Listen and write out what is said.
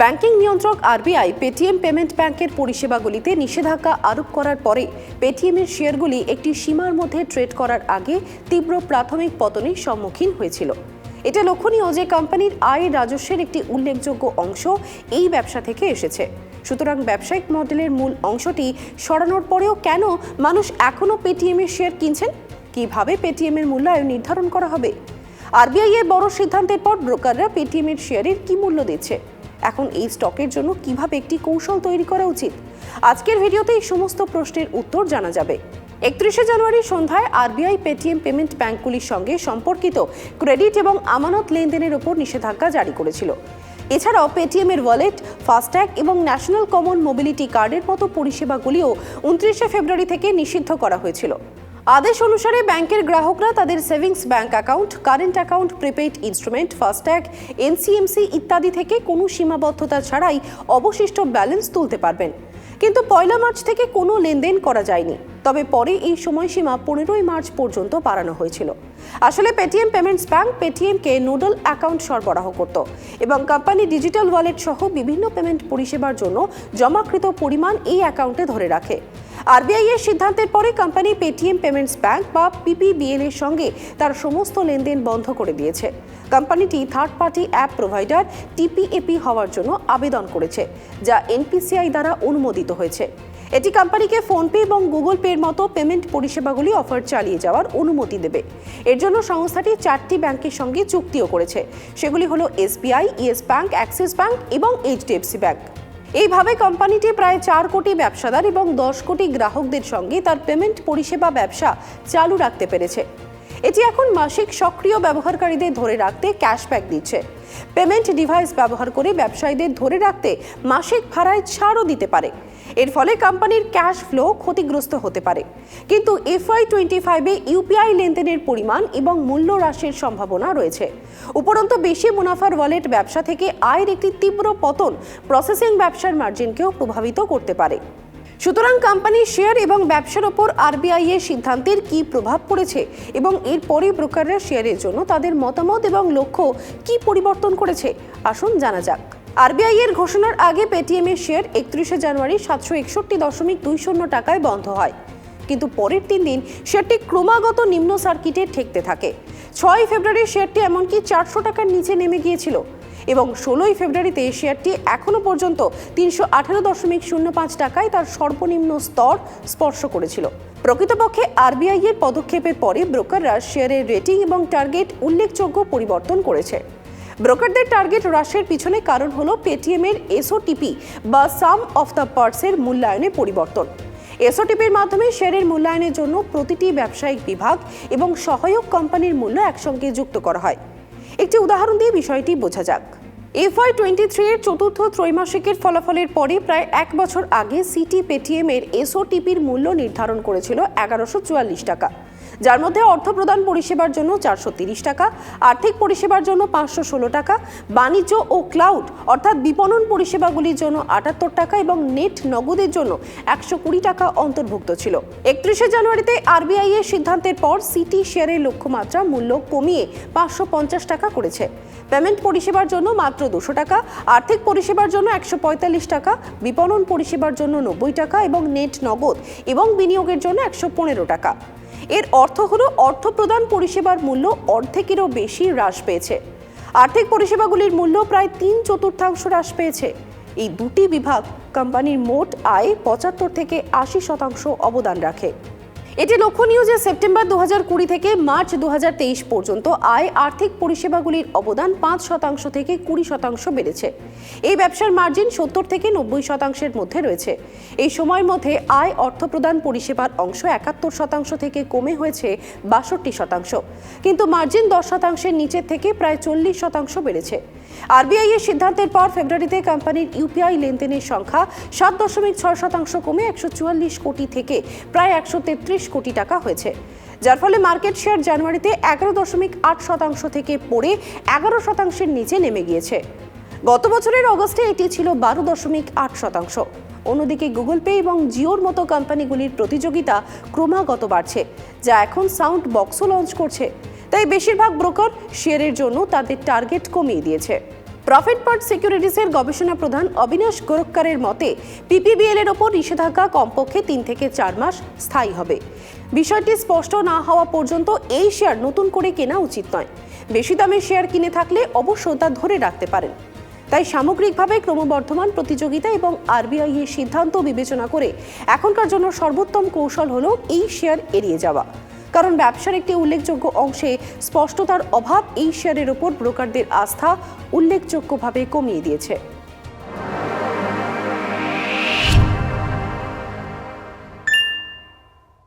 Banking নিয়ন্ত্রক RBI, Paytm payment ব্যাংকের পরিষেবাগুলিতে নিষেধাজ্ঞা আরোপ করার পরে পেটিএমের শেয়ারগুলি একটি সীমার মধ্যে ট্রেড করার আগে তীব্র প্রাথমিক পতনের সম্মুখীন হয়েছিল। এটা লক্ষণীয় যে কোম্পানির আয় রাজস্বের একটি উল্লেখযোগ্য অংশ এই ব্যবসা থেকে এসেছে। সুতরাং ব্যবসায়িক মডেলের মূল অংশটি সরানোর পরেও কেন মানুষ এখনও পেটিএমের শেয়ার কিনছেন? কীভাবে পেটিএমের মূল্যায়ন নির্ধারণ করা হবে? আরবিআই এর বড় সিদ্ধান্তের পর ব্রোকাররা পেটিএমের শেয়ারের কি মূল্য দিচ্ছে? এখন এই স্টকের জন্য কীভাবে একটি কৌশল তৈরি করা উচিত? আজকের ভিডিওতে এই সমস্ত প্রশ্নের উত্তর জানা যাবে। একত্রিশে জানুয়ারি সন্ধ্যায় আরবিআই পেটিএম পেমেন্ট ব্যাংকগুলির সঙ্গে সম্পর্কিত ক্রেডিট এবং আমানত লেনদেনের উপর নিষেধাজ্ঞা জারি করেছিল। এছাড়াও পেটিএম এর ওয়ালেট, ফাস্ট্যাগ এবং ন্যাশনাল কমন মোবিলিটি কার্ডের মতো পরিষেবাগুলিও উনত্রিশে ফেব্রুয়ারি থেকে নিষিদ্ধ করা হয়েছিল। আদেশ অনুসারে ব্যাংকের গ্রাহকরা তাদের savings bank account, current account, prepaid instrument FASTag NCMC ইত্যাদি থেকে কোনো সীমাবদ্ধতা ছাড়াই অবশিষ্ট ব্যালেন্স তুলতে পারবেন। কিন্তু পয়লা মার্চ থেকে কোনো লেনদেন করা যায়নি। তবে পরে এই সময়সীমা পনেরোই মার্চ পর্যন্ত বাড়ানো হয়েছিল। আসলে পেটিএম পেমেন্টস ব্যাংক পেটিএমকে নোডাল অ্যাকাউন্ট সরবরাহ করত এবং কোম্পানি ডিজিটাল ওয়ালেট সহ বিভিন্ন পেমেন্ট পরিষেবার জন্য জমাকৃত পরিমাণ এই অ্যাকাউন্টে ধরে রাখে। আরবিআই এর সিদ্ধান্তের পরে কোম্পানি পেটিএম পেমেন্টস ব্যাংক বা পিপিবিএল এর সঙ্গে তার সমস্ত লেনদেন বন্ধ করে দিয়েছে। কোম্পানিটি third party app provider TPAP হওয়ার জন্য আবেদন করেছে, যা এনপিসিআই দ্বারা অনুমোদিত হয়েছে। এটি কোম্পানিকে ফোনপে এবং গুগল পের মতো পেমেন্ট পরিষেবাগুলি অফার চালিয়ে যাওয়ার অনুমতি দেবে। এর জন্য সংস্থাটি চারটি ব্যাংকের সঙ্গে চুক্তিও করেছে। সেগুলি হলো SBI Yes bank Axis bank এবং এইচডিএফসি ব্যাংক এইভাবে কোম্পানিটি প্রায় চার কোটি ব্যবসাদার এবং দশ কোটি গ্রাহকদের সঙ্গে তার পেমেন্ট পরিষেবা ব্যবসা চালু রাখতে পেরেছে। এটি এখন মাসিক সক্রিয় ব্যবহারকারীদের ধরে রাখতে ক্যাশব্যাক দিচ্ছে। পেমেন্ট ডিভাইস ব্যবহার করে ব্যবসায়ীদের ধরে রাখতে মাসিক ভাড়ায় ছাড়ও দিতে পারে। এর ফলে কোম্পানির ক্যাশ ফ্লো ক্ষতিগ্রস্ত হতে পারে। কিন্তু এফআই টোয়েন্টি ফাইভে ইউপিআই লেনদেনের পরিমাণ এবং মূল্য হ্রাসের সম্ভাবনা রয়েছে। উপরন্তু বেশি মুনাফার ওয়ালেট ব্যবসা থেকে আয়ের একটি তীব্র পতন প্রসেসিং ব্যবসার মার্জিনকেও প্রভাবিত করতে পারে। সুতরাং কোম্পানির শেয়ার এবং ব্যবসার ওপর আরবিআই এর সিদ্ধান্তের কি প্রভাব পড়েছে এবং এরপরে ব্রোকাররা শেয়ারের জন্য তাদের মতামত এবং লক্ষ্য কি পরিবর্তন করেছে, আসুন জানা যাক। আরবিআই এর ঘোষণার আগে পেটিএম এর শেয়ার একত্রিশে জানুয়ারি সাতশো একষট্টি দশমিক দুই শূন্য টাকায় বন্ধ হয়। কিন্তু পরের তিন দিন শেয়ারটি ক্রমাগত নিম্ন সার্কিটে ঠেকতে থাকে। ছয় ফেব্রুয়ারি শেয়ারটি এমনকি চারশো টাকার নিচে নেমে গিয়েছিল। এবং ষোলোই ফেব্রুয়ারিতে শেয়ারটি এখনও পর্যন্ত তিনশো আঠারো দশমিক শূন্য পাঁচ টাকায় তার সর্বনিম্ন স্তর স্পর্শ করেছিল। প্রকৃতপক্ষে আরবিআই এর পদক্ষেপের পরে ব্রোকাররা শেয়ারের রেটিং এবং টার্গেট উল্লেখযোগ্য পরিবর্তন করেছে। ব্রোকারদের টার্গেট হ্রাসের পিছনে কারণ হল পেটিএম এর এসওটিপি বা সাম অফ দ্য পার্টসের মূল্যায়নে পরিবর্তন। এসওটিপির মাধ্যমে শেয়ারের মূল্যায়নের জন্য প্রতিটি ব্যবসায়িক বিভাগ এবং সহায়ক কোম্পানির মূল্য একসঙ্গে যুক্ত করা হয়। একটি উদাহরণ দিয়ে বিষয়টি বোঝা যাক। এফআই টোয়েন্টি থ্রি এর চতুর্থ ত্রৈমাসিকের ফলাফলের পরে প্রায় এক বছর আগে সিটি পেটিএম এর এসওটিপির মূল্য নির্ধারণ করেছিল এগারোশো চুয়াল্লিশ টাকা। যার মধ্যে অর্থ প্রদান পরিষেবার জন্য চারশো টাকা, আর্থিক পরিষেবার জন্য পাঁচশো ষোলো টাকা, বাণিজ্য ও ক্লাউড, অর্থাৎ বিপণন পরিষেবাগুলির জন্য আটাত্তর টাকা এবং নেট নগদের জন্য একশো কুড়ি টাকা অন্তর্ভুক্ত ছিল। একত্রিশে জানুয়ারিতে আরবিআই এর সিদ্ধান্তের পর সিটি শেয়ারের লক্ষ্যমাত্রা মূল্য কমিয়ে পাঁচশো পঞ্চাশ টাকা করেছে। পেমেন্ট পরিষেবার জন্য মাত্র দুশো টাকা, আর্থিক পরিষেবার জন্য একশো পঁয়তাল্লিশ টাকা, বিপণন পরিষেবার জন্য নব্বই টাকা এবং নেট নগদ এবং বিনিয়োগের জন্য একশো পনেরো টাকা। এর অর্থ হল অর্থ প্রদান পরিষেবার মূল্য অর্ধেকেরও বেশি হ্রাস পেয়েছে। আর্থিক পরিষেবাগুলির মূল্য প্রায় তিন চতুর্থাংশ হ্রাস পেয়েছে। এই দুটি বিভাগ কোম্পানির মোট আয় পঁচাত্তর থেকে আশি শতাংশ অবদান রাখে। এটি লক্ষণীয় যে সেপ্টেম্বর দু কুড়ি থেকে মার্চ দু হাজার তেইশ পর্যন্ত আয় আর্থিক পরিষেবাগুলির অবদান পাঁচ শতাংশ থেকে কুড়ি শতাংশ বেড়েছে। এই ব্যবসার মার্জিন সত্তর থেকে নব্বই শতাংশের মধ্যে রয়েছে। এই সময়ের মধ্যে আয় অর্থ প্রদান পরিষেবার অংশ একাত্তর শতাংশ থেকে কমে হয়েছে বাষট্টি শতাংশ। কিন্তু মার্জিন দশ শতাংশের নিচের থেকে প্রায় চল্লিশ শতাংশ বেড়েছে। আরবিআই এর সিদ্ধান্তের পর ফেব্রুয়ারিতে কোম্পানির ইউপিআই লেনদেনের সংখ্যা সাত দশমিক ছয় শতাংশ কমে একশো চুয়াল্লিশ কোটি থেকে প্রায় একশো তেত্রিশ কোটি টাকা হয়েছে। যার ফলে মার্কেট শেয়ার জানুয়ারিতে এগারো দশমিক আট শতাংশ থেকে পড়ে এগারো শতাংশের নিচে নেমে গিয়েছে। গত বছরের অগস্টে এটি ছিল বারো দশমিক আট শতাংশ। অন্যদিকে গুগল পে এবং জিওর মতো কোম্পানিগুলির প্রতিযোগিতা ক্রমাগত বাড়ছে, যা এখন সাউন্ড বক্সও লঞ্চ করছে। তাই বেশিরভাগ ব্রোকার শেয়ারের জন্য তাদের টার্গেট কমিয়ে দিয়েছে। প্রফিট পার্ট সিকিউরিটিসের গবেষণা প্রধান অবিনাশ গোরক্কারের মতে পিপিবিএল এর ওপর নিষেধাজ্ঞা কমপক্ষে তিন থেকে চার মাস স্থায়ী হবে। বিষয়টি স্পষ্ট না হওয়া পর্যন্ত এই শেয়ার নতুন করে কেনা উচিত নয়। বেশি দামে শেয়ার কিনে থাকলে অবশ্য তা ধরে রাখতে পারেন। তাই সামগ্রিকভাবে ক্রমবর্ধমান প্রতিযোগিতা এবং আরবিআই এর সিদ্ধান্ত বিবেচনা করে এখনকার জন্য সর্বোত্তম কৌশল হলো এই শেয়ার এড়িয়ে যাওয়া। কারণ ব্যবসার একটি উল্লেখযোগ্য অংশে স্পষ্টতার অভাব এই শেয়ারের ওপর ব্রোকারদের আস্থা উল্লেখযোগ্যভাবে কমিয়ে দিয়েছে।